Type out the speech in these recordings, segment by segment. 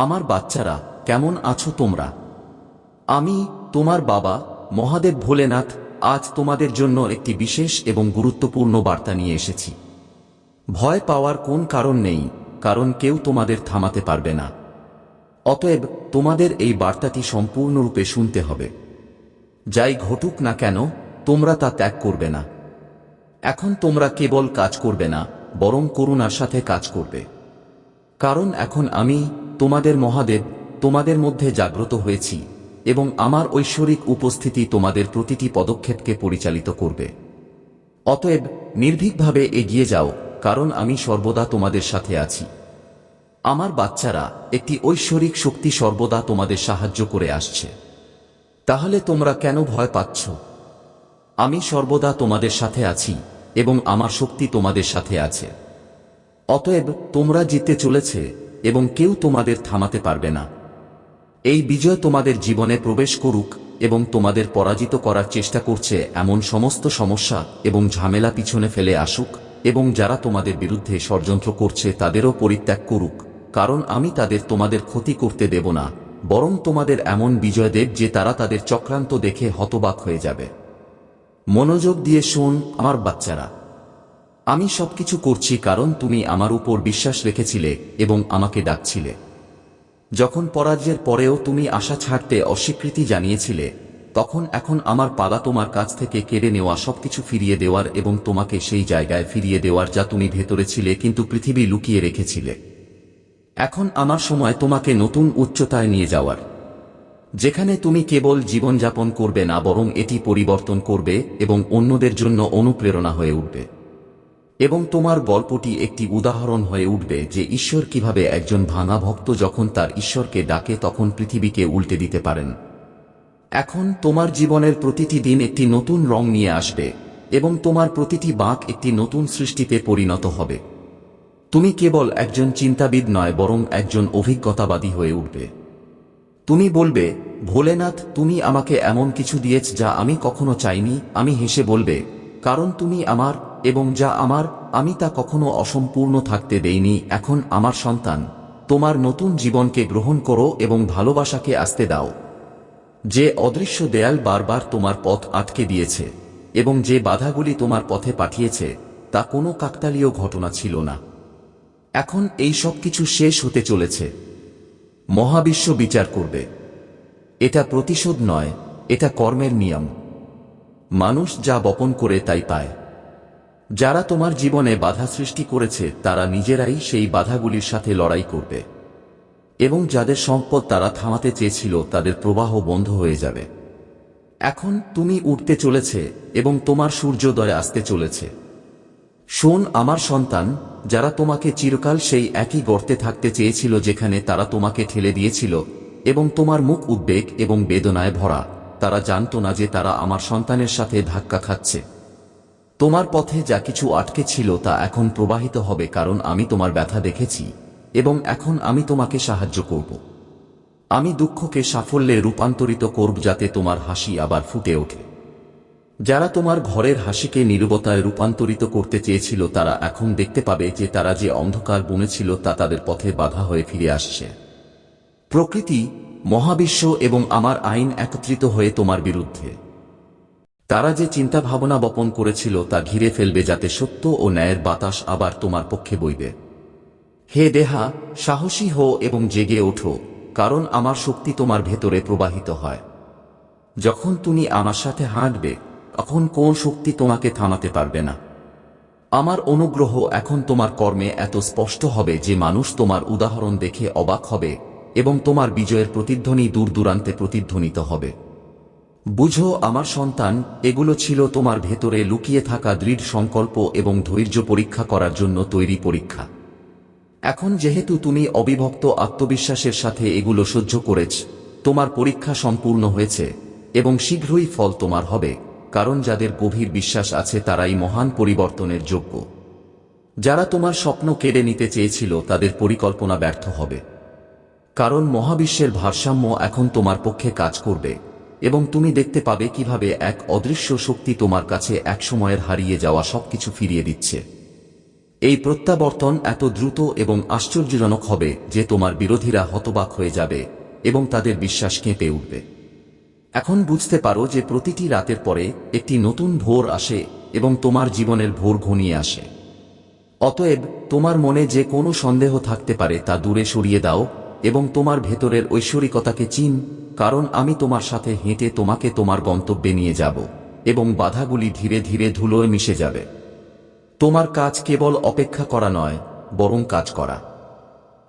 আমার বাচ্চারা কেমন আছো তোমরা? আমি, তোমার বাবা, মহাদেব ভোলেনাথ, আজ তোমাদের জন্য একটি বিশেষ এবং গুরুত্বপূর্ণ বার্তা নিয়ে এসেছি। ভয় পাওয়ার কোন কারণ নেই, কারণ কেউ তোমাদের থামাতে পারবে না। অতএব, তোমাদের এই বার্তাটি সম্পূর্ণরূপে শুনতে হবে। যাই ঘটুক না কেন, তোমরা তা ত্যাগ করবে না। এখন তোমরা কেবল কাজ করবে না, বরং করুণার সাথে কাজ করবে। কারণ এখন আমি তোমাদের মহাদেব তোমাদের মধ্যে জাগ্রত হয়েছি, এবং আমার ঐশ্বরিক উপস্থিতি তোমাদের প্রতিটি পদক্ষেপকে পরিচালিত করবে। অতএব নির্ভীকভাবে এগিয়ে যাও, কারণ আমি সর্বদা তোমাদের সাথে আছি। আমার বাচ্চারা একটি ঐশ্বরিক শক্তি সর্বদা তোমাদের সাহায্য করে আসছে। তাহলে তোমরা কেন ভয় পাচ্ছ? আমি সর্বদা তোমাদের সাথে আছি, এবং আমার শক্তি তোমাদের সাথে আছে। অতএব তোমরা জিততে চলেছে এবং কেউ তোমাদের থামাতে পারবে না। এই বিজয় তোমাদের জীবনে প্রবেশ করুক এবং তোমাদের পরাজিত করার চেষ্টা করছে এমন সমস্ত সমস্যা এবং ঝামেলা পিছনে ফেলে আসুক এবং যারা তোমাদের বিরুদ্ধে ষড়যন্ত্র করছে তাদেরও পরিত্যাগ করুক, কারণ আমি তাদের তোমাদের ক্ষতি করতে দেব না, বরং তোমাদের এমন বিজয় দেব যে তারা তাদের চক্রান্ত দেখে হতবাক হয়ে যাবে। মনোযোগ দিয়ে শোন আমার বাচ্চারা। আমি সবকিছু করছি কারণ তুমি আমার উপর বিশ্বাস রেখেছিলে এবং আমাকে ডাকছিলে। যখন পরাজয়ের পরেও তুমি আশা ছাড়তে অস্বীকৃতি জানিয়েছিলে, তখন এখন আমার পালা তোমার কাছ থেকে কেড়ে নেওয়া সবকিছু ফিরিয়ে দেওয়ার এবং তোমাকে সেই জায়গায় ফিরিয়ে দেওয়ার যা তুমি ভেতরে ছিলে কিন্তু পৃথিবী লুকিয়ে রেখেছিলে। এখন আমার সময় তোমাকে নতুন উচ্চতায় নিয়ে যাওয়ার। যেখানে তুমি কেবল জীবনযাপন করবে না, বরং এটি পরিবর্তন করবে এবং অন্যদের জন্য অনুপ্রেরণা হয়ে উঠবে। এবং তোমার গল্পটি একটি উদাহরণ হয়ে উঠবে যে ঈশ্বর কীভাবে একজন ভাঙা ভক্ত যখন তার ঈশ্বরকে ডাকে তখন পৃথিবীকে উল্টে দিতে পারেন। এখন তোমার জীবনের প্রতিটি দিন একটি নতুন রং নিয়ে আসবে এবং তোমার প্রতিটি বাঁক একটি নতুন সৃষ্টিতে পরিণত হবে। তুমি কেবল একজন চিন্তাবিদ নয়, বরং একজন অভিজ্ঞতাবাদী হয়ে উঠবে। তুমি বলবে, ভোলেনাথ, তুমি আমাকে এমন কিছু দিয়েছ যা আমি কখনো চাইনি। আমি হেসে বলবে, কারণ তুমি আমার এবং যা আমার, আমি তা কখনো অসম্পূর্ণ থাকতে দেইনি, এখন আমার সন্তান, তোমার নতুন জীবনকে গ্রহণ করো এবং ভালোবাসাকে আসতে দাও। যে অদৃশ্য দেয়াল বারবার তোমার পথ আটকে দিয়েছে, এবং যে বাধাগুলি তোমার পথে পাঠিয়েছে, তা কোনো কাকতালীয় ঘটনা ছিল না। এখন এই সব কিছু শেষ হতে চলেছে। মহাবিশ্ব বিচার করবে। এটা প্রতিশোধ নয়, এটা কর্মের নিয়ম। মানুষ যা বপন করে তাই পায়। যারা তোমার জীবনে বাধা সৃষ্টি করেছে, তারা নিজেরাই সেই বাধাগুলির সাথে লড়াই করবে। এবং যাদের সম্পদ তারা থামাতে চেয়েছিল, তাদের প্রবাহ বন্ধ হয়ে যাবে। এখন তুমি উঠতে চলেছে, এবং তোমার সূর্যোদয় আসতে চলেছে। শোন আমার সন্তান, যারা তোমাকে চিরকাল সেই একই গর্তে থাকতে চেয়েছিল, যেখানে তারা তোমাকে ঠেলে দিয়েছিল, এবং তোমার মুখ উদ্বেগ এবং বেদনায় ভরা, তারা জানত না যে তারা আমার সন্তানের সাথে ধাক্কা খাচ্ছে। তোমার পথে যা কিছু আটকে ছিল তা এখন প্রবাহিত হবে কারণ আমি তোমার ব্যথা দেখেছি, এবং এখন আমি তোমাকে সাহায্য করব। আমি দুঃখকে সাফল্যে রূপান্তরিত করব যাতে তোমার হাসি আবার ফুটে ওঠে। যারা তোমার ঘরের হাসিকে নিরবতায় রূপান্তরিত করতে চেয়েছিল তারা এখন দেখতে পাবে যে তারা যে অন্ধকার বুনেছিল তা তাদের পথে বাধা হয়ে ফিরে আসছে। প্রকৃতি, মহাবিশ্ব এবং আমার আইন একত্রিত হয়ে তোমার বিরুদ্ধে। তারা যে চিন্তা ভাবনা বপন করেছিল তা ঘিরে ফেলবে যাতে সত্য ও ন্যায়ের বাতাস আবার তোমার পক্ষে বইবে। হে দেহা, সাহসী হো এবং জেগে ওঠো, কারণ আমার শক্তি তোমার ভেতরে প্রবাহিত হয়। যখন তুমি আমার সাথে হাঁটবে, তখন কোন শক্তি তোমাকে থামাতে পারবে না। আমার অনুগ্রহ এখন তোমার কর্মে এত স্পষ্ট হবে যে মানুষ তোমার উদাহরণ দেখে অবাক হবে এবং তোমার বিজয়ের প্রতিধ্বনি দূর দূরান্তে প্রতিধ্বনিত হবে। বুঝো, আমার সন্তান, এগুলো ছিল তোমার ভেতরে লুকিয়ে থাকা দৃঢ় সংকল্প এবং ধৈর্য পরীক্ষা করার জন্য তৈরি পরীক্ষা। এখন যেহেতু তুমি অবিভক্ত আত্মবিশ্বাসের সাথে এগুলো সহ্য করেছ, তোমার পরীক্ষা সম্পূর্ণ হয়েছে, এবং শীঘ্রই ফল তোমার হবে, কারণ যাদের গভীর বিশ্বাস আছে তারাই মহান পরিবর্তনের যোগ্য। যারা তোমার স্বপ্ন কেড়ে নিতে চেয়েছিল তাদের পরিকল্পনা ব্যর্থ হবে। কারণ মহাবিশ্বের ভারসাম্য এখন তোমার পক্ষে কাজ করবে। এবং তুমি দেখতে পাবে কীভাবে এক অদৃশ্য শক্তি তোমার কাছে এক সময়ের হারিয়ে যাওয়া সবকিছু ফিরিয়ে দিচ্ছে। এই প্রত্যাবর্তন এত দ্রুত এবং আশ্চর্যজনক হবে যে তোমার বিরোধীরা হতবাক হয়ে যাবে এবং তাদের বিশ্বাস কেঁপে উঠবে। এখন বুঝতে পারো যে প্রতিটি রাতের পরে একটি নতুন ভোর আসে এবং তোমার জীবনের ভোর ঘনিয়ে আসে। অতএব, তোমার মনে যে কোনো সন্দেহ থাকতে পারে তা দূরে সরিয়ে দাও এবং তোমার ভেতরের ঐশ্বরিকতাকে চিন কারণ আমি তোমার সাথে হেঁটে তোমাকে তোমার গন্তব্যে নিয়ে যাব, এবং বাধাগুলি ধীরে ধীরে ধুলোয় মিশে যাবে। তোমার কাজ কেবল অপেক্ষা করা নয়, বরং কাজ করা।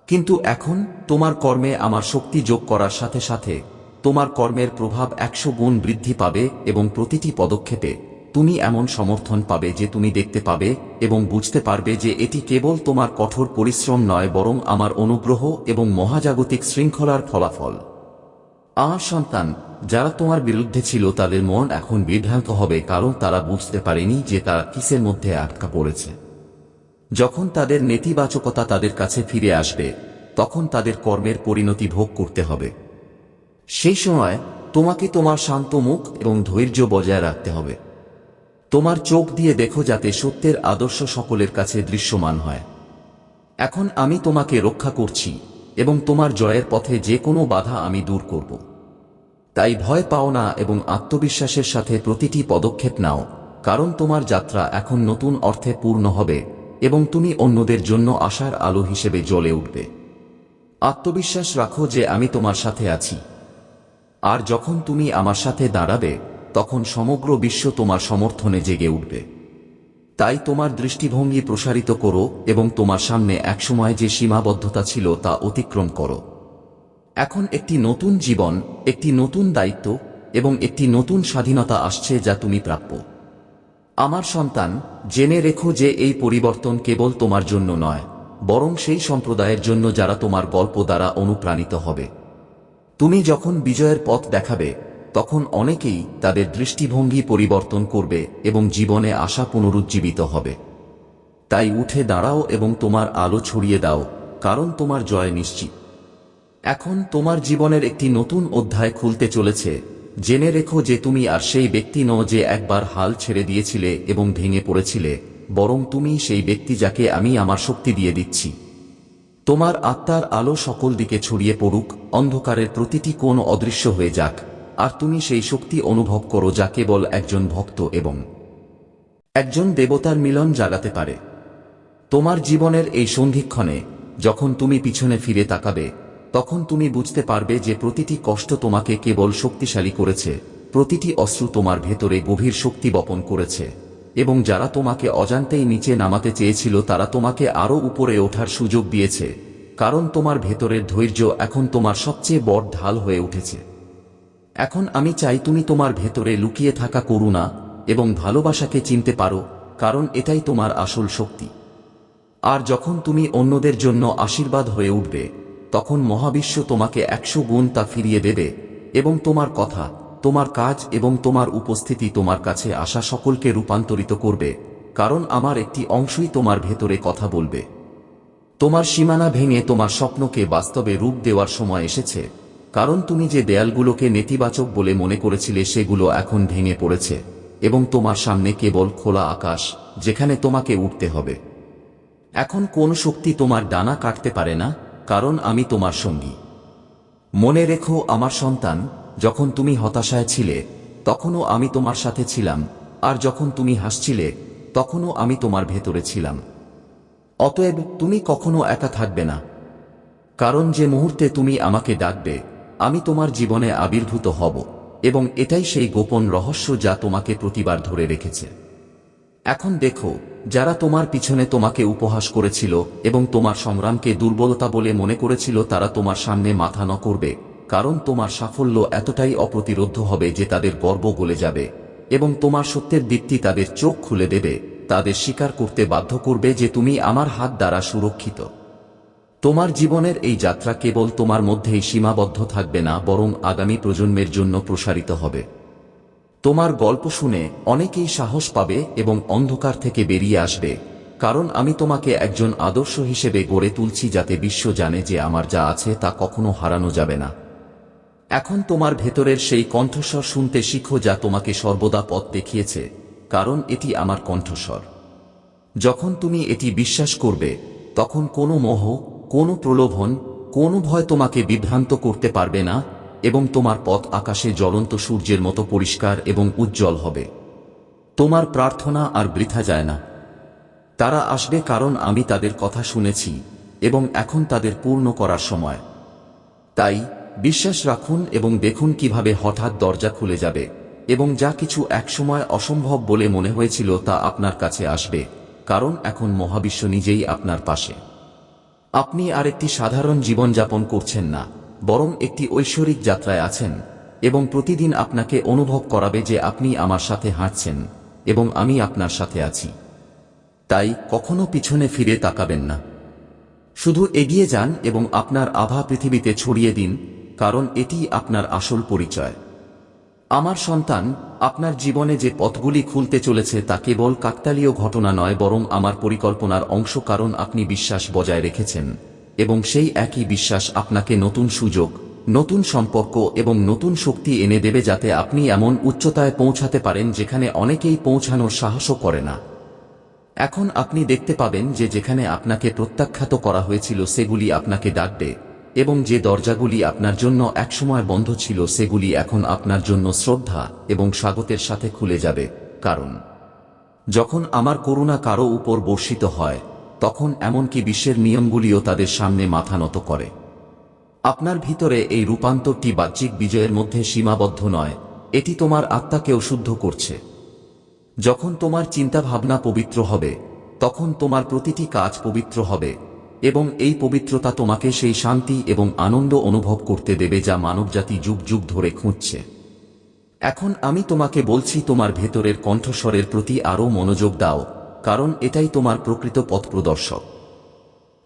কিন্তু এখন তোমার কর্মে আমার শক্তি যোগ করার সাথে সাথে তোমার কর্মের প্রভাব একশো গুণ বৃদ্ধি পাবে এবং প্রতিটি পদক্ষেপে তুমি এমন সমর্থন পাবে যে তুমি দেখতে পাবে এবং বুঝতে পারবে যে এটি কেবল তোমার কঠোর পরিশ্রম নয়, বরং আমার অনুগ্রহ এবং মহাজাগতিক শৃঙ্খলার ফলাফল। আমার সন্তান, যারা তোমার বিরুদ্ধে ছিল তাদের মন এখন বিভ্রান্ত হবে কারণ তারা বুঝতে পারেনি যে তারা কিসের মধ্যে আটকা পড়েছে। যখন তাদের নেতিবাচকতা তাদের কাছে ফিরে আসবে, তখন তাদের কর্মের পরিণতি ভোগ করতে হবে। সেই সময় তোমাকে তোমার শান্ত মুখ এবং ধৈর্য বজায় রাখতে হবে। তোমার চোখ দিয়ে দেখো যাতে সত্যের আদর্শ সকলের কাছে দৃশ্যমান হয়। এখন আমি তোমাকে রক্ষা করছি। এবং তোমার জয়ের পথে যে কোনো বাধা আমি দূর করব। তাই ভয় পাও না এবং আত্মবিশ্বাসের সাথে প্রতিটি পদক্ষেপ নাও, কারণ তোমার যাত্রা এখন নতুন অর্থে পূর্ণ হবে এবং তুমি অন্যদের জন্য আশার আলো হিসেবে জ্বলে উঠবে। আত্মবিশ্বাস রাখো যে আমি তোমার সাথে আছি। আর যখন তুমি আমার সাথে দাঁড়াবে, তখন সমগ্র বিশ্ব তোমার সমর্থনে জেগে উঠবে। তাই তোমার দৃষ্টিভঙ্গি প্রসারিত করো এবং তোমার সামনে একসময় যে সীমাবদ্ধতা ছিল তা অতিক্রম করো। এখন একটি নতুন জীবন, একটি নতুন দায়িত্ব এবং একটি নতুন স্বাধীনতা আসছে যা তুমি প্রাপ্য। আমার সন্তান, জেনে রেখো যে এই পরিবর্তন কেবল তোমার জন্য নয়, বরং সেই সম্প্রদায়ের জন্য যারা তোমার গল্প দ্বারা অনুপ্রাণিত হবে। তুমি যখন বিজয়ের পথ দেখাবে তখন অনেকেই তাদের দৃষ্টিভঙ্গি পরিবর্তন করবে এবং জীবনে আশা পুনরুজ্জীবিত হবে। তাই উঠে দাঁড়াও এবং তোমার আলো ছড়িয়ে দাও, কারণ তোমার জয় নিশ্চিত। এখন তোমার জীবনের একটি নতুন অধ্যায় খুলতে চলেছে। জেনে রেখো যে তুমি আর সেই ব্যক্তি নও যে একবার হাল ছেড়ে দিয়েছিলে এবং ভেঙে পড়েছিলে, বরং তুমি সেই ব্যক্তি যাকে আমি আমার শক্তি দিয়ে দিচ্ছি। তোমার আত্মার আলো সকল দিকে ছড়িয়ে পড়ুক, অন্ধকারের প্রতিটি কোণ অদৃশ্য হয়ে যাক। আর তুমি সেই শক্তি অনুভব করো যা কেবল একজন ভক্ত এবং একজন দেবতার মিলন জাগাতে পারে। তোমার জীবনের এই সন্ধিক্ষণে, যখন তুমি পিছনে ফিরে তাকাবে, তখন তুমি বুঝতে পারবে যে প্রতিটি কষ্ট তোমাকে কেবল শক্তিশালী করেছে, প্রতিটি অশ্রু তোমার ভেতরে গভীর শক্তি বপন করেছে, এবং যারা তোমাকে অজান্তেই নিচে নামাতে চেয়েছিল তারা তোমাকে আরও উপরে ওঠার সুযোগ দিয়েছে, কারণ তোমার ভেতরের ধৈর্য এখন তোমার সবচেয়ে বড় ঢাল হয়ে উঠেছে। এখন আমি চাই তুমি তোমার ভেতরে লুকিয়ে থাকা করুণা এবং ভালোবাসাকে চিনতে পারো, কারণ এটাই তোমার আসল শক্তি। আর যখন তুমি অন্যদের জন্য আশীর্বাদ হয়ে উঠবে, তখন মহাবিশ্ব তোমাকে একশো গুণ তা ফিরিয়ে দেবে এবং তোমার কথা, তোমার কাজ এবং তোমার উপস্থিতি তোমার কাছে আসা সকলকে রূপান্তরিত করবে, কারণ আমার একটি অংশই তোমার ভেতরে কথা বলবে। তোমার সীমানা ভেঙে তোমার স্বপ্নকে বাস্তবে রূপ দেওয়ার সময় এসেছে। কারণ তুমি যে দেয়ালগুলোকে নেতিবাচক বলে মনে করেছিলে সেগুলো এখন ভেঙে পড়েছে, এবং তোমার সামনে কেবল খোলা আকাশ, যেখানে তোমাকে উঠতে হবে। এখন কোন শক্তি তোমার ডানা কাটতে পারে না, কারণ আমি তোমার সঙ্গী। মনে রেখো আমার সন্তান, যখন তুমি হতাশায় ছিলে, তখনও আমি তোমার সাথে ছিলাম, আর যখন তুমি হাসছিলে, তখনও আমি তোমার ভেতরে ছিলাম। অতএব তুমি কখনো একা থাকবে না। কারণ যে মুহূর্তে তুমি আমাকে ডাকবে আমি তোমার জীবনে আবির্ভূত হব, এবং এটাই সেই গোপন রহস্য যা তোমাকে প্রতিবার ধরে রেখেছে। এখন দেখো, যারা তোমার পিছনে তোমাকে উপহাস করেছিল এবং তোমার সংগ্রামকে দুর্বলতা বলে মনে করেছিল, তারা তোমার সামনে মাথা ন করবে, কারণ তোমার সাফল্য এতটাই অপ্রতিরোধ্য হবে যে তাদের গর্ব গলে যাবে, এবং তোমার সত্যের দীপ্তি তাদের চোখ খুলে দেবে, তাদের স্বীকার করতে বাধ্য করবে যে তুমি আমার হাত দ্বারা সুরক্ষিত। তোমার জীবনের এই যাত্রা কেবল তোমার মধ্যেই সীমাবদ্ধ থাকবে না, বরং আগামী প্রজন্মের জন্য প্রসারিত হবে। তোমার গল্প শুনে অনেকেই সাহস পাবে এবং অন্ধকার থেকে বেরিয়ে আসবে, কারণ আমি তোমাকে একজন আদর্শ হিসেবে গড়ে তুলছি যাতে বিশ্ব জানে যে আমার যা আছে তা কখনো হারানো যাবে না। এখন তোমার ভেতরের সেই কণ্ঠস্বর শুনতে শিখো যা তোমাকে সর্বদা পথ দেখিয়েছে, কারণ এটি আমার কণ্ঠস্বর। যখন তুমি এটি বিশ্বাস করবে, তখন কোনো মোহ কোনো প্রলোভন, কোনো ভয় তোমাকে বিভ্রান্ত করতে পারবে না, এবং তোমার পথ আকাশে জ্বলন্ত সূর্যের মতো পরিষ্কার এবং উজ্জ্বল হবে। তোমার প্রার্থনা আর বৃথা যায় না। তারা আসবে কারণ আমি তাদের কথা শুনেছি, এবং এখন তাদের পূর্ণ করার সময়। তাই, বিশ্বাস রাখুন এবং দেখুন কীভাবে হঠাৎ দরজা খুলে যাবে, এবং যা কিছু একসময় অসম্ভব বলে মনে হয়েছিল তা আপনার কাছে আসবে, কারণ এখন মহাবিশ্ব নিজেই আপনার পাশে। আপনি আর একটি সাধারণ জীবনযাপন করছেন না, বরং একটি ঐশ্বরিক যাত্রায় আছেন, এবং প্রতিদিন আপনাকে অনুভব করাবে যে আপনি আমার সাথে হাঁটছেন, এবং আমি আপনার সাথে আছি। তাই কখনো পিছনে ফিরে তাকাবেন না। শুধু এগিয়ে যান এবং আপনার আভা পৃথিবীতে ছড়িয়ে দিন, কারণ এটি আপনার আসল পরিচয়। আমার সন্তান, আপনার জীবনে যে পথগুলি খুলতে চলেছে তা কেবল কাকতালীয় ঘটনা নয় বরং আমার পরিকল্পনার অংশ কারণ আপনি বিশ্বাস বজায় রেখেছেন। এবং সেই একই বিশ্বাস আপনাকে নতুন সুযোগ, নতুন সম্পর্ক এবং নতুন শক্তি এনে দেবে যাতে আপনি এমন উচ্চতায় পৌঁছাতে পারেন যেখানে অনেকেই পৌঁছানোর সাহসও করে না। এখন আপনি দেখতে পাবেন যে যেখানে আপনাকে প্রত্যাখ্যাত করা হয়েছিল সেগুলি আপনাকে ডাকবে। এবং যে দরজাগুলি আপনার জন্য একসময় বন্ধ ছিল সেগুলি এখন আপনার জন্য শ্রদ্ধা এবং স্বাগতের সাথে খুলে যাবে, কারণ যখন আমার করুণা কারও উপর বর্ষিত হয়, তখন এমনকি বিশ্বের নিয়মগুলিও তাদের সামনে মাথা নত করে। আপনার ভিতরে এই রূপান্তরটি বাহ্যিক বিজয়ের মধ্যে সীমাবদ্ধ নয়, এটি তোমার আত্মাকেও শুদ্ধ করছে। যখন তোমার চিন্তাভাবনা পবিত্র হবে, তখন তোমার প্রতিটি কাজ পবিত্র হবে। এবং এই পবিত্রতা তোমাকে সেই শান্তি এবং আনন্দ অনুভব করতে দেবে যা মানবজাতি যুগ যুগ ধরে খুঁজছে। এখন আমি তোমাকে বলছি তোমার ভেতরের কণ্ঠস্বরের প্রতি আরও মনোযোগ দাও, কারণ এটাই তোমার প্রকৃত পথ প্রদর্শক।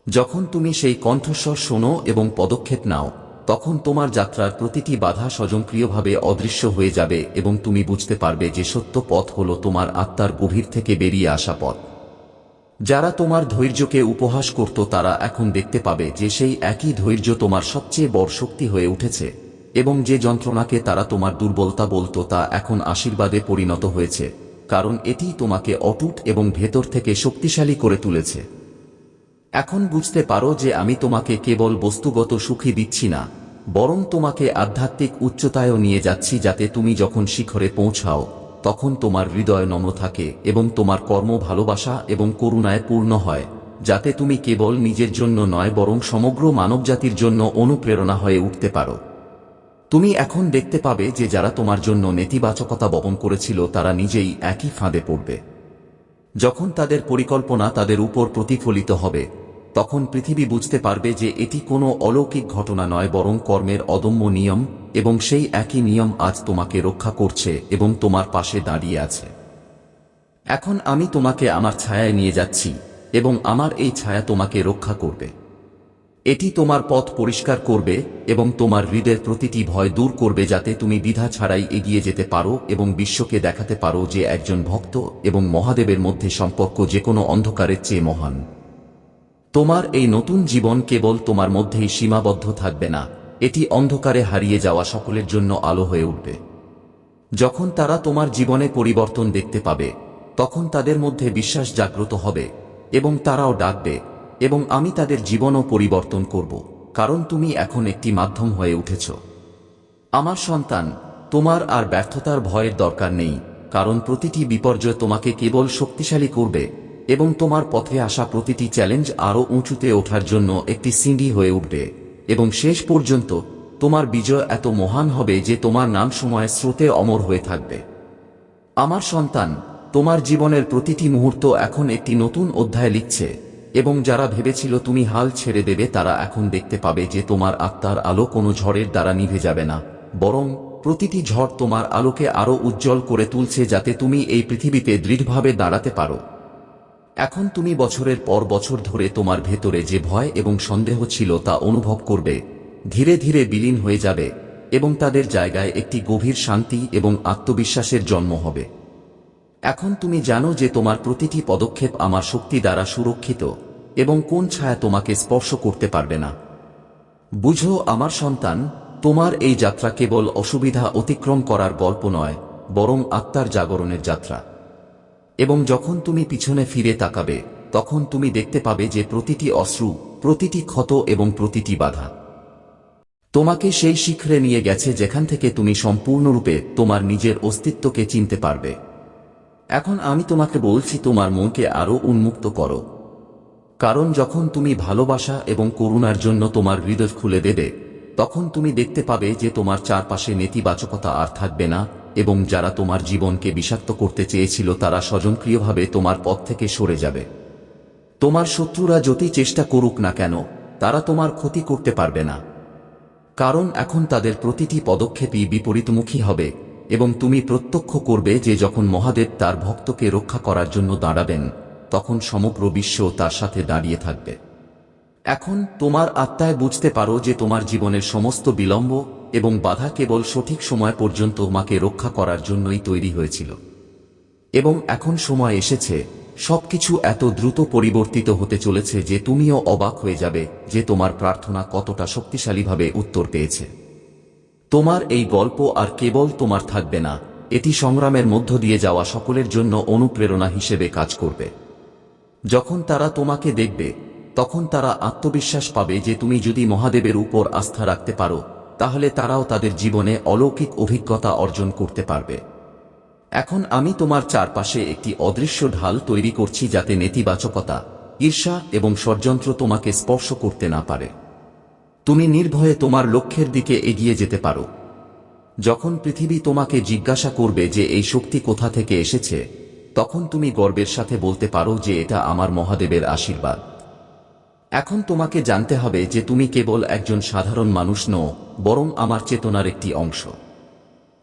যখন তুমি সেই কণ্ঠস্বর শোনো এবং পদক্ষেপ নাও, তখন তোমার যাত্রার প্রতিটি বাধা স্বয়ংক্রিয়ভাবে অদৃশ্য হয়ে যাবে এবং তুমি বুঝতে পারবে যে সত্য পথ হল তোমার আত্মার গভীর থেকে বেরিয়ে আসা পথ। যারা তোমার ধৈর্যকে উপহাস করত তারা এখন দেখতে পাবে যে সেই একই ধৈর্য তোমার সবচেয়ে বড় শক্তি হয়ে উঠেছে, এবং যে যন্ত্রণাকে তারা তোমার দুর্বলতা বলতো তা এখন আশীর্বাদে পরিণত হয়েছে, কারণ এটি তোমাকে অটুট এবং ভেতর থেকে শক্তিশালী করে তুলেছে। এখন বুঝতে পারো যে আমি তোমাকে কেবল বস্তুগত সুখী দিচ্ছি না, বরং তোমাকে আধ্যাত্মিক উচ্চতায়ও নিয়ে যাচ্ছি যাতে তুমি যখন শিখরে পৌঁছাও তখন তোমার হৃদয় নম্র থাকে এবং তোমার কর্ম ভালোবাসা এবং করুণায় পূর্ণ হয়, যাতে তুমি কেবল নিজের জন্য নয় বরং সমগ্র মানবজাতির জন্য অনুপ্রেরণা হয়ে উঠতে পারো। তুমি এখন দেখতে পাবে যে যারা তোমার জন্য নেতিবাচকতা বপন করেছিল তারা নিজেই একই ফাঁদে পড়বে। যখন তাদের পরিকল্পনা তাদের উপর প্রতিফলিত হবে, তখন পৃথিবী বুঝতে পারবে যে এটি কোনো অলৌকিক ঘটনা নয় বরং কর্মের অদম্য নিয়ম এবং সেই একই নিয়ম আজ তোমাকে রক্ষা করছে এবং তোমার পাশে দাঁড়িয়ে আছে। এখন আমি তোমাকে আমার ছায়ায় নিয়ে যাচ্ছি এবং আমার এই ছায়া তোমাকে রক্ষা করবে। এটি তোমার পথ পরিষ্কার করবে এবং তোমার হৃদয়ের প্রতিটি ভয় দূর করবে যাতে তুমি দ্বিধা ছাড়াই এগিয়ে যেতে পারো এবং বিশ্বকে দেখাতে পারো যে একজন ভক্ত এবং মহাদেবের মধ্যে সম্পর্ক যে কোনো অন্ধকারের চেয়ে মহান। তোমার এই নতুন জীবন কেবল তোমার মধ্যেই সীমাবদ্ধ থাকবে না। এটি অন্ধকারে হারিয়ে যাওয়া সকলের জন্য আলো হয়ে উঠবে। যখন তারা তোমার জীবনে পরিবর্তন দেখতে পাবে, তখন তাদের মধ্যে বিশ্বাস জাগ্রত হবে এবং তারাও ডাকবে এবং আমি তাদের জীবনও পরিবর্তন করব, কারণ তুমি এখন একটি মাধ্যম হয়ে উঠেছ। আমার সন্তান, তোমার আর ব্যর্থতার ভয়ের দরকার নেই, কারণ প্রতিটি বিপর্যয় তোমাকে কেবল শক্তিশালী করবে এবং তোমার পথে আসা প্রতিটি চ্যালেঞ্জ আরও উঁচুতে ওঠার জন্য একটি সিঁড়ি হয়ে উঠবে। এবং শেষ পর্যন্ত তোমার বিজয় এত মহান হবে যে তোমার নাম সময় স্রোতে অমর হয়ে থাকবে। আমার সন্তান, তোমার জীবনের প্রতিটি মুহূর্ত এখন একটি নতুন অধ্যায় লিখছে, এবং যারা ভেবেছিল তুমি হাল ছেড়ে দেবে তারা এখন দেখতে পাবে যে তোমার আত্মার আলো কোনো ঝড়ের দ্বারা নিভে যাবে না, বরং প্রতিটি ঝড় তোমার আলোকে আরও উজ্জ্বল করে তুলছে যাতে তুমি এই পৃথিবীতে দৃঢ়ভাবে দাঁড়াতে পারো। এখন তুমি বছরের পর বছর ধরে তোমার ভেতরে যে ভয় এবং সন্দেহ ছিল তা অনুভব করবে, ধীরে ধীরে বিলীন হয়ে যাবে এবং তাদের জায়গায় একটি গভীর শান্তি এবং আত্মবিশ্বাসের জন্ম হবে। এখন তুমি জানো যে তোমার প্রতিটি পদক্ষেপ আমার শক্তি দ্বারা সুরক্ষিত এবং কোন ছায়া তোমাকে স্পর্শ করতে পারবে না। বুঝো, আমার সন্তান, তোমার এই যাত্রা কেবল অসুবিধা অতিক্রম করার গল্প নয়, বরং আত্মার জাগরণের যাত্রা। এবং যখন তুমি পিছনে ফিরে তাকাবে, তখন তুমি দেখতে পাবে যে প্রতিটি অশ্রু, প্রতিটি ক্ষত এবং প্রতিটি বাধা। তোমাকে সেই শিখরে নিয়ে গেছে যেখান থেকে তুমি সম্পূর্ণরূপে তোমার নিজের অস্তিত্বকে চিনতে পারবে। এখন আমি তোমাকে বলছি, তোমার মনকে আরও উন্মুক্ত করো। কারণ যখন তুমি ভালোবাসা এবং করুণার জন্য তোমার হৃদয় খুলে দেবে, তখন তুমি দেখতে পাবে যে তোমার চারপাশে নেতিবাচকতা আর থাকবে না এবং যারা তোমার জীবনকে বিষাক্ত করতে চেয়েছিল তারা স্বজনক্রিয়ভাবে তোমার পথ থেকে সরে যাবে। তোমার শত্রুরা যতই চেষ্টা করুক না কেন, তারা তোমার ক্ষতি করতে পারবে না। কারণ এখন তাদের প্রতিটি পদক্ষেপই বিপরীতমুখী হবে, এবং তুমি প্রত্যক্ষ করবে যে যখন মহাদেব তার ভক্তকে রক্ষা করার জন্য দাঁড়াবেন, তখন সমগ্র বিশ্ব তার সাথে দাঁড়িয়ে থাকবে। এখন তোমার আত্মায় বুঝতে পারো যে তোমার জীবনের সমস্ত বিলম্ব এবং বাধা কেবল সঠিক সময় পর্যন্ত তোমাকে রক্ষা করার জন্যই তৈরি হয়েছিল। এবং এখন সময় এসেছে, সবকিছু এত দ্রুত পরিবর্তিত হতে চলেছে যে তুমিও অবাক হয়ে যাবে যে তোমার প্রার্থনা কতটা শক্তিশালীভাবে উত্তর পেয়েছে। তোমার এই গল্প আর কেবল তোমার থাকবে না, এটি সংগ্রামের মধ্য দিয়ে যাওয়া সকলের জন্য অনুপ্রেরণা হিসেবে কাজ করবে। যখন তারা তোমাকে দেখবে, তখন তারা আত্মবিশ্বাস পাবে যে তুমি যদি মহাদেবের উপর আস্থা রাখতে পারো তাহলে তারাও তাদের জীবনে অলৌকিক অভিজ্ঞতা অর্জন করতে পারবে। এখন আমি তোমার চারপাশে একটি অদৃশ্য ঢাল তৈরি করছি যাতে নেতিবাচকতা, ঈর্ষা এবং ষড়যন্ত্র তোমাকে স্পর্শ করতে না পারে। তুমি নির্ভয়ে তোমার লক্ষ্যের দিকে এগিয়ে যেতে পারো। যখন পৃথিবী তোমাকে জিজ্ঞাসা করবে যে এই শক্তি কোথা থেকে এসেছে, তখন তুমি গর্বের সাথে বলতে পারো যে এটা আমার মহাদেবের আশীর্বাদ। এখন তোমাকে জানতে হবে যে তুমি কেবল একজন সাধারণ মানুষ নও, বরং আমার চেতনার একটি অংশ।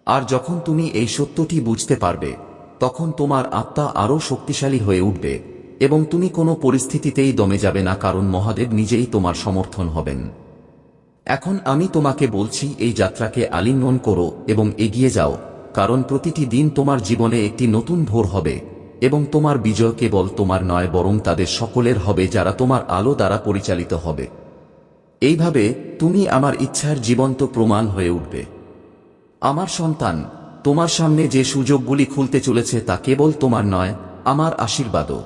আর যখন তুমি এই সত্যটি বুঝতে পারবে, তখন তোমার আত্মা আরও শক্তিশালী হয়ে উঠবে, এবং তুমি কোনো পরিস্থিতিতেই দমে যাবে না, কারণ মহাদেব নিজেই তোমার সমর্থন হবেন। এখন আমি তোমাকে বলছি, এই যাত্রাকে আলিঙ্গন করো এবং এগিয়ে যাও, কারণ প্রতিটি দিন তোমার জীবনে একটি নতুন ভোর হবে। এবং তোমার বিজয় কেবল তোমার নয়, বরং তাদের সকলের হবে যারা তোমার আলো দ্বারা পরিচালিত হবে। এইভাবে তুমি আমার ইচ্ছার জীবন্ত প্রমাণ হয়ে উঠবে। আমার সন্তান, তোমার সামনে যে সুযোগগুলি খুলতে চলেছে তা কেবল তোমার নয়, আমার আশীর্বাদও।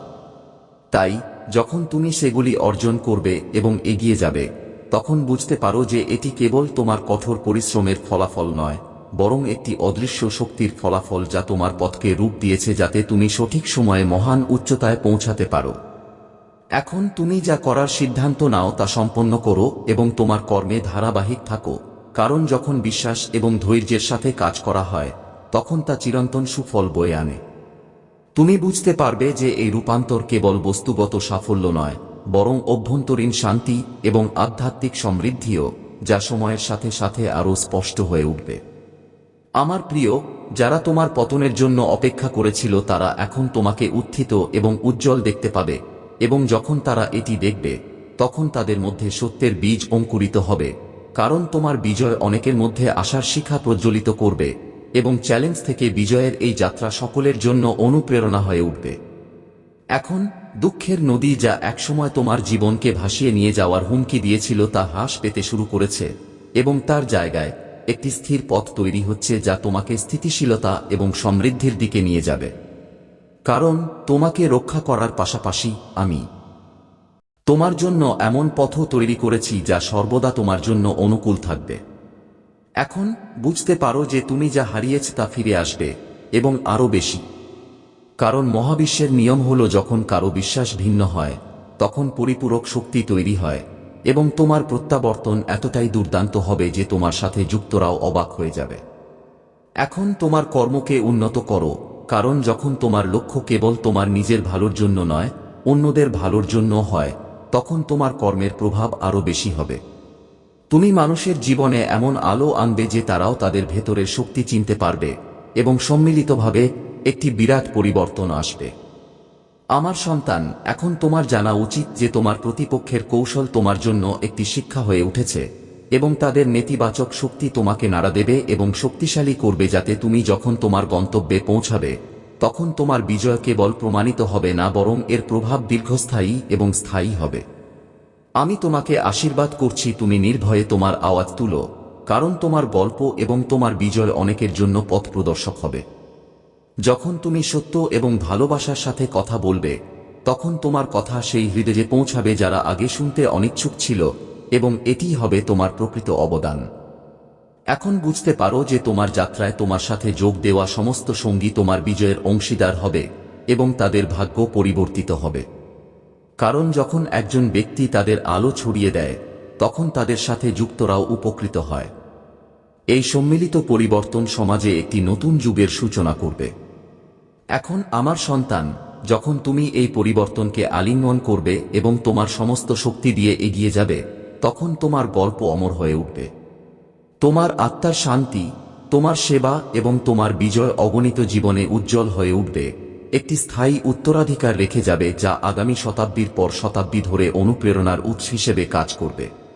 তাই, যখন তুমি সেগুলি অর্জন করবে এবং এগিয়ে যাবে, তখন বুঝতে পারো যে এটি কেবল তোমার কঠোর পরিশ্রমের ফলাফল নয়। বরং একটি অদৃশ্য শক্তির ফলাফল যা তোমার পথকে রূপ দিয়েছে যাতে তুমি সঠিক সময়ে মহান উচ্চতায় পৌঁছাতে পারো। এখন তুমি যা করার সিদ্ধান্ত নাও তা সম্পন্ন করো এবং তোমার কর্মে ধারাবাহিক থাকো, কারণ যখন বিশ্বাস এবং ধৈর্যের সাথে কাজ করা হয়, তখন তা চিরন্তন সুফল বয়ে আনে। তুমি বুঝতে পারবে যে এই রূপান্তর কেবল বস্তুগত সাফল্য নয়, বরং অভ্যন্তরীণ শান্তি এবং আধ্যাত্মিক সমৃদ্ধিও, যা সময়ের সাথে সাথে আরও স্পষ্ট হয়ে উঠবে। আমার প্রিয়, যারা তোমার পতনের জন্য অপেক্ষা করেছিল তারা এখন তোমাকে উত্থিত এবং উজ্জ্বল দেখতে পাবে, এবং যখন তারা এটি দেখবে, তখন তাদের মধ্যে সত্যের বীজ অঙ্কুরিত হবে, কারণ তোমার বিজয় অনেকের মধ্যে আশার শিখা প্রজ্বলিত করবে, এবং চ্যালেঞ্জ থেকে বিজয়ের এই যাত্রা সকলের জন্য অনুপ্রেরণা হয়ে উঠবে। এখন, দুঃখের নদী যা একসময় তোমার জীবনকে ভাসিয়ে নিয়ে যাওয়ার হুমকি দিয়েছিল তা হ্রাস পেতে শুরু করেছে, এবং তার জায়গায় একটি স্থির পথ তৈরি হচ্ছে যা তোমাকে স্থিতিশীলতা এবং সমৃদ্ধির দিকে নিয়ে যাবে। কারণ, তোমাকে রক্ষা করার পাশাপাশি আমি। তোমার জন্য এমন পথও তৈরি করেছি যা সর্বদা তোমার জন্য অনুকূল থাকবে। এখন, বুঝতে পারো যে তুমি যা হারিয়েছ তা ফিরে আসবে, এবং আরও বেশি। কারণ মহাবিশ্বের নিয়ম হল যখন কারও বিশ্বাস ভিন্ন হয়, তখন পরিপূরক শক্তি তৈরি হয়। এবং তোমার প্রত্যাবর্তন এতটাই দুর্দান্ত হবে যে তোমার সাথে যুক্তরাও অবাক হয়ে যাবে। এখন তোমার কর্মকে উন্নত করো, কারণ যখন তোমার লক্ষ্য কেবল তোমার নিজের ভালোর জন্য নয়, অন্যদের ভালোর জন্য হয়, তখন তোমার কর্মের প্রভাব আরও বেশি হবে। তুমি মানুষের জীবনে এমন আলো আনবে যে তারাও তাদের ভেতরের শক্তি চিনতে পারবে এবং সম্মিলিতভাবে একটি বিরাট পরিবর্তন আসবে। আমার সন্তান, এখন তোমার জানা উচিত যে তোমার প্রতিপক্ষের কৌশল তোমার জন্য একটি শিক্ষা হয়ে উঠেছে, এবং তাদের নেতিবাচক শক্তি তোমাকে নাড়া দেবে এবং শক্তিশালী করবে যাতে তুমি যখন তোমার গন্তব্যে পৌঁছাবে, তখন তোমার বিজয় কেবল প্রমাণিত হবে না বরং এর প্রভাব দীর্ঘস্থায়ী এবং স্থায়ী হবে। আমি তোমাকে আশীর্বাদ করছি তুমি নির্ভয়ে তোমার আওয়াজ তুলো, কারণ তোমার গল্প এবং তোমার বিজয় অনেকের জন্য পথ প্রদর্শক হবে। যখন তুমি সত্য এবং ভালোবাসার সাথে কথা বলবে, তখন তোমার কথা সেই হৃদয়ে পৌঁছাবে যারা আগে শুনতে অনিচ্ছুক ছিল এবং এটি হবে তোমার প্রকৃত অবদান। এখন বুঝতে পারো যে তোমার যাত্রায় তোমার সাথে যোগ দেওয়া সমস্ত সঙ্গী তোমার বিজয়ের অংশীদার হবে এবং তাদের ভাগ্য পরিবর্তিত হবে। কারণ যখন একজন ব্যক্তি তাদের আলো ছড়িয়ে দেয়, তখন তাদের সাথে যুক্তরাও উপকৃত হয়। এই সম্মিলিত পরিবর্তন সমাজে একটি নতুন যুগের সূচনা করবে। এখন আমার সন্তান, যখন তুমি এই পরিবর্তনকে আলিঙ্গন করবে এবং তোমার সমস্ত শক্তি দিয়ে এগিয়ে যাবে, তখন তোমার গল্প অমর হয়ে উঠবে। তোমার আত্মার শান্তি, তোমার সেবা এবং তোমার বিজয় অগণিত জীবনে উজ্জ্বল হয়ে উঠবে। একটি স্থায়ী উত্তরাধিকার রেখে যাবে যা আগামী শতাব্দীর পর শতাব্দী ধরে অনুপ্রেরণার উৎস হিসেবে কাজ করবে।